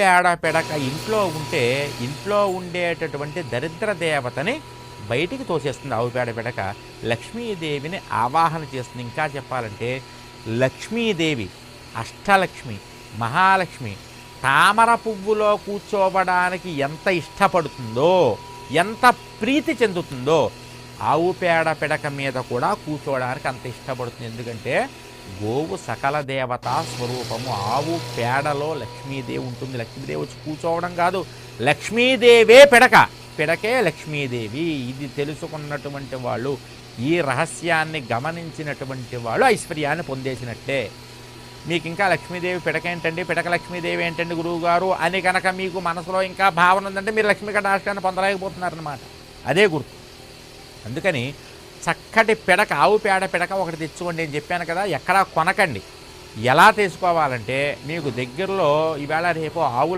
పేడ పెడక ఇంట్లో ఉంటే ఇంట్లో ఉండేటటువంటి దరిద్ర దేవతని బయటికి తోసేస్తుంది ఆవు పేడ పెడక. లక్ష్మీదేవిని ఆవాహన చేస్తుంది. ఇంకా చెప్పాలంటే లక్ష్మీదేవి అష్టలక్ష్మి మహాలక్ష్మి తామర పువ్వులో కూర్చోవడానికి ఎంత ఇష్టపడుతుందో ఎంత ప్రీతి చెందుతుందో ఆవు పేడ పిడక మీద కూడా కూర్చోవడానికి అంత ఇష్టపడుతుంది. ఎందుకంటే గోవు సకల దేవతా స్వరూపము. ఆవు పేడలో లక్ష్మీదేవి ఉంటుంది. లక్ష్మీదేవి వచ్చి కూర్చోవడం కాదు. లక్ష్మీదేవే పిడక. పిడకే లక్ష్మీదేవి. ఇది తెలుసుకున్నటువంటి వాళ్ళు ఈ రహస్యాన్ని గమనించినటువంటి వాళ్ళు ఐశ్వర్యాన్ని పొందేసినట్టే. మీకు ఇంకా లక్ష్మీదేవి పిడక ఏంటండి? పిడక లక్ష్మీదేవి ఏంటండి గురువు గారు అని కనుక మీకు మనసులో ఇంకా భావన ఉందంటే మీరు లక్ష్మీ కటాక్షాన్ని పొందలేకపోతున్నారనమాట అదే గుర్తు. అందుకని చక్కటి పిడక ఆవు పేడ పిడక ఒకటి తెచ్చుకోండి నేను చెప్పాను కదా ఎక్కడా కొనకండి. ఎలా తీసుకోవాలంటే మీకు దగ్గరలో ఈవేళ రేపు ఆవుల